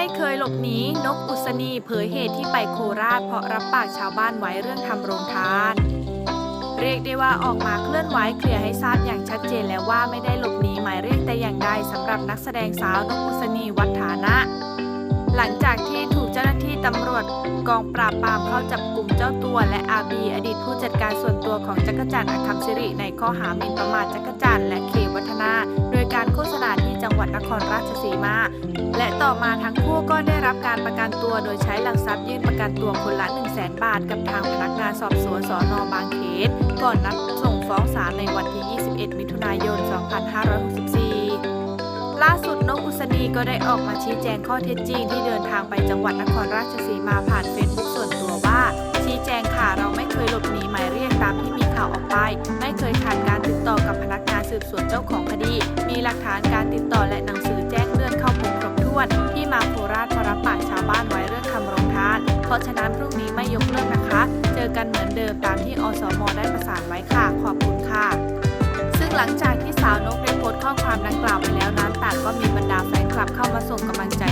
ไม่เคยหลบหนีนกอุศนีเผยเหตุที่ไปโคราชเพราะรับปากชาวบ้านไว้เรื่องทำโรงทาน เรียกได้ว่าออกมาเคลื่อนไหวเคลียร์ให้ทราบอย่างชัดเจนแล้วว่าไม่ได้หลบหนีหมายเรียกแต่อย่างใดสำหรับนักแสดงสาวนกอุศนีวัฒานะ หลังจากที่ถูกเจ้าหน้าที่ตำรวจกองปราบปรามเข้าจับกลุ่มเจ้าตัวและอาบีอดีตผู้จัดการส่วนตัวของจักรจันทร์อัคำสิริในข้อหาหมิ่นประมาทจักรจันทร์และเควัฒนา โดยการ ดนครราชสีมา และต่อมาทั้งคู่ก็ได้รับการประกันตัวโดยใช้หลักทรัพย์ยื่นประกันตัวคนละ 1 0 0 0 0แบาท กับทางพนักงานสอบสวนสอนอบางเขนก่อนนัดส่งฟ้องศาลในวันที่ 21 มิถุนายน 2564ล่าสุดนกอุศนีก็ได้ออกมาชี้แจงข้อเท็จจริงที่เดินทางไปจังหวัดนครราชสีมาผ่านเฟซบุ๊กส่วนตัวว่า ชี้แจงค่ะเราไม่เคยหลบหนีหมายเรียกตามที่มีข่าวออกไป ไม่เคยขาด สืบสวนเจ้าของคดี มีหลักฐานการติดต่อและหนังสือแจ้งเลื่อนเข้าพบครบถ้วน ที่มาโคราชพอรับปากชาวบ้านไว้เรื่องคำร้องทาน เพราะฉะนั้นพรุ่งนี้ไม่ยกเลิกนะคะ เจอกันเหมือนเดิมตามที่อสมได้ประสานไว้ค่ะ ขอบคุณค่ะ ซึ่งหลังจากที่สาวนกได้โพสต์ข้อความดังกล่าวไปแล้วนั้นต่างก็มีบรรดาแฟนคลับเข้ามาส่งกำลังใจ